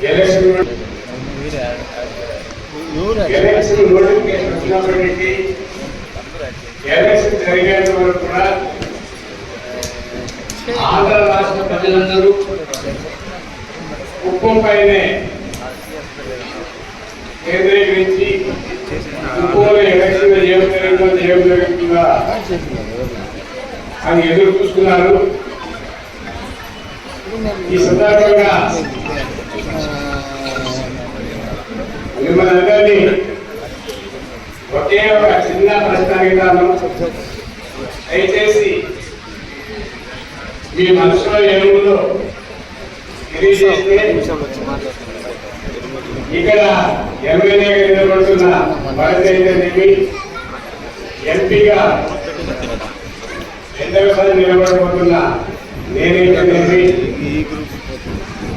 Election notification వచ్చినప్పటికీ election జరిగేంత వరకు కూడా ఆంధ్ర రాష్ట్ర ప్రజలందరూ ఉప్పు పైనే కేంద్రీకరించి ఉప్పులో ఎలక్షన్ ఏం జరుగుతుందో ఏం జరుగుతుందా అని ఎదురు చూస్తున్నారు ఈ సందర్భంగా మిమ్మల్ని ఒకే ఒక చిన్న ప్రశ్న అడుగుతాను దయచేసి మీ మనసులో ఏముందో తెలియజేస్తే ఇక్కడ ఎమ్మెల్యేగా నిలబడుతున్న భరతైతేనేమి ఎంపీగా రెండవసారి నిలబడబోతున్న నేనే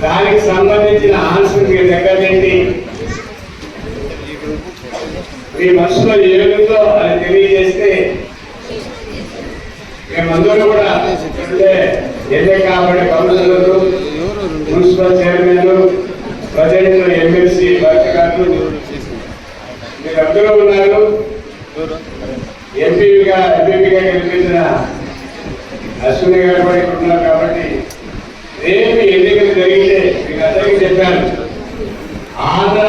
దానికి సంబంధించిన ఆన్సర్ మీ దగ్గర నుండి మీ మనసులో ఏముందో అది తెలియజేస్తే మేమందరూ కూడా అంటే ఎన్నిక కాబట్టి కౌన్సిలర్లు మున్సిపల్ చైర్మన్లు ప్రజెంట్ ఎమ్మెల్సీ భర్త గారు మీరందరూ ఉన్నారు. ఎంపీగా ఎంపీగా గెలిపించిన అశ్విని గారు కూడా ఇక్కడ చెప్పారు ఆంధ్ర